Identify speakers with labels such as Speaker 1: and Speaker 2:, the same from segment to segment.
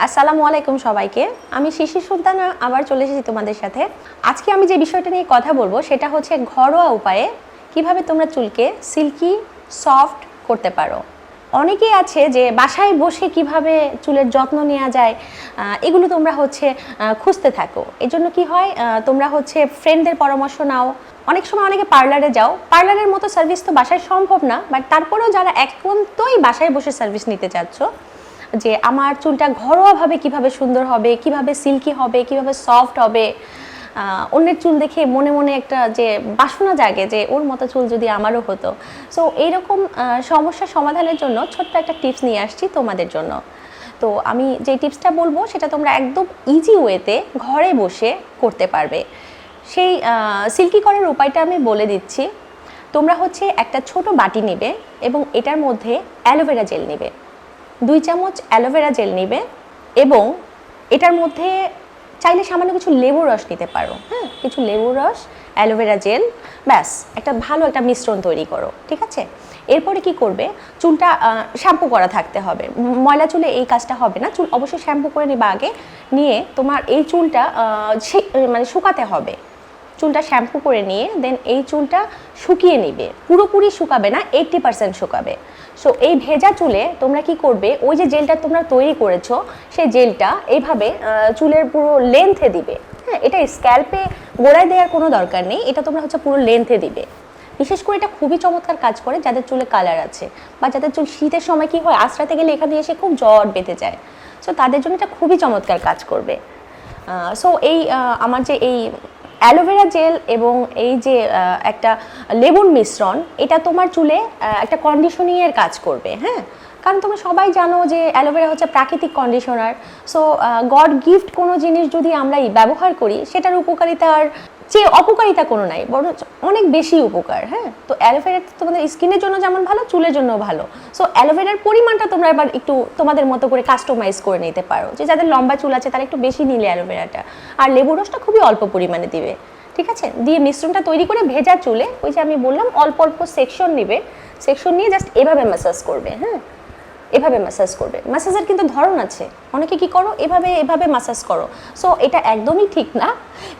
Speaker 1: আসসালামু আলাইকুম সবাইকে। আমি শিশির সুলতানা, আবার চলে এসেছি তোমাদের সাথে। আজকে আমি যে বিষয়টা নিয়ে কথা বলব, সেটা হচ্ছে ঘরোয়া উপায়ে কীভাবে তোমরা চুলকে সিল্কি, সফট করতে পারো। অনেকেই আছে যে বাসায় বসে কীভাবে চুলের যত্ন নেওয়া যায় এগুলো তোমরা হচ্ছে খুঁজতে থাকো। এই জন্য কি হয় তোমরা হচ্ছে ফ্রেন্ডদের পরামর্শ নাও। অনেক সময় অনেকে পার্লারে যাও। পার্লারের মতো সার্ভিস তো বাসায় সম্ভব না বাট তারপরেও যারা একান্তই বাসায় বসে সার্ভিস নিতে চাচ্ছ যে আমার চুলটা ঘরোয়াভাবে কীভাবে সুন্দর হবে, কীভাবে সিল্কি হবে, কীভাবে সফট হবে অন্যের চুল দেখে মনে মনে একটা যে বাসনা জাগে যে ওর মতো চুল যদি আমারও হতো। সো এইরকম সমস্যা সমাধানের জন্য ছোট্ট একটা টিপস নিয়ে আসছি তোমাদের জন্য। তো আমি যে টিপসটা বলব সেটা তোমরা একদম ইজি ওয়েতে ঘরে বসে করতে পারবে। সেই সিল্কি করার উপায়টা আমি বলে দিচ্ছি। তোমরা হচ্ছে একটা ছোট বাটি নেবে এবং এটার মধ্যে অ্যালোভেরা জেল নেবে। দুই চামচ অ্যালোভেরা জেল নেবে এবং এটার মধ্যে চাইলে সামান্য কিছু লেবুর রস নিতে পারো হ্যাঁ কিছু লেবুর রস, অ্যালোভেরা জেল, ব্যাস, একটা ভালো একটা মিশ্রণ তৈরি করো, ঠিক আছে? এরপরে কি করবে? চুলটা শ্যাম্পু করা থাকতে হবে। ময়লা চুলে এই কাজটা হবে না, চুল অবশ্যই শ্যাম্পু করে নেবা আগে, নিয়ে তোমার এই চুলটা মানে শুকাতে হবে। চুলটা শ্যাম্পু করে নিয়ে দেন এই চুলটা শুকিয়ে নিবে। পুরোপুরি শুকাবে না এইটটি পার্সেন্ট শুকাবে। সো এই ভেজা চুলে তোমরা কি করবে? ওই যে জেলটা তোমরা তৈরি করেছ, সেই জেলটা এইভাবে চুলের পুরো লেন্থে দিবে। হ্যাঁ এটা স্ক্যাল্পে গোড়ায় দেওয়ার কোনো দরকার নেই, এটা তোমরা হচ্ছে পুরো লেন্থে দিবে। বিশেষ করে এটা খুবই চমৎকার কাজ করে যাদের চুলে কালার আছে, বা যাদের চুল শীতের সময় কি হয়, আশ্রাতে গেলে এখানে এসে খুব জ্বর বেঁধে যায়। সো তাদের জন্য এটা খুবই চমৎকার কাজ করবে। সো এই আমার যে এই অ্যালোভেরা জেল এবং এই যে একটা লেবুর মিশ্রণ, এটা তোমার চুলে একটা কন্ডিশনিংয়ের কাজ করবে হ্যাঁ? কারণ তোমরা সবাই জানো যে অ্যালোভেরা হচ্ছে প্রাকৃতিক কন্ডিশনার সো গড গিফট কোনো জিনিস যদি আমরা ব্যবহার করি, সেটার উপকারিতার চেয়ে অপকারিতা কোনো নাই বরং অনেক বেশি উপকার হ্যাঁ? তো অ্যালোভেরা তোমাদের স্কিনের জন্য যেমন ভালো, চুলের জন্য ভালো। সো অ্যালোভেরার পরিমাণটা তোমরা এবার একটু তোমাদের মতো করে কাস্টমাইজ করে নিতে পারো। যে যাদের লম্বা চুল আছে, তারা একটু বেশি নিলে অ্যালোভেরাটা। আর লেবু রসটা খুবই অল্প পরিমাণে দিবে, ঠিক আছে? দিয়ে মিশ্রণটা তৈরি করে ভেজা চুলে, ওই যে আমি বললাম, অল্প অল্প সেকশন নেবে। সেকশন নিয়ে জাস্ট এভাবে ম্যাসাজ করবে হ্যাঁ? এভাবে ম্যাসাজ করবে। ম্যাসাজের কিন্তু ধরন আছে। অনেকে কি করো? এভাবে এভাবে ম্যাসাজ করো। সো এটা একদমই ঠিক না।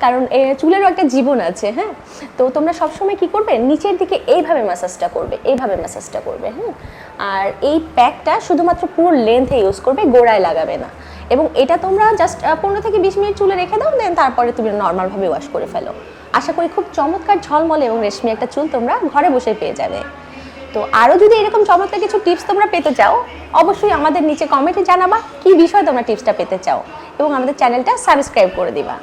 Speaker 1: কারণ চুলেরও একটা জীবন আছে হ্যাঁ? তো তোমরা সবসময় কি করবে? নিচের দিকে এইভাবে ম্যাসাজটা করবে, এইভাবে ম্যাসাজটা করবে হ্যাঁ আর এই প্যাকটা শুধুমাত্র পুরো লেন্থে ইউজ করবে, গোড়ায় লাগাবে না। এবং এটা তোমরা জাস্ট পনেরো থেকে বিশ মিনিট চুলে রেখে দাও দেন তারপরে তুমি নর্মালভাবে ওয়াশ করে ফেলো। আশা করি খুব চমৎকার ঝলমলে এবং রেশমি একটা চুল তোমরা ঘরে বসে পেয়ে যাবে। তো আরও যদি এরকম চমৎকার কিছু টিপস তোমরা পেতে চাও, অবশ্যই আমাদের নিচে কমেন্টে জানাবা কি বিষয়ে তোমরা টিপসটা পেতে চাও এবং আমাদের চ্যানেলটা সাবস্ক্রাইব করে দিবা।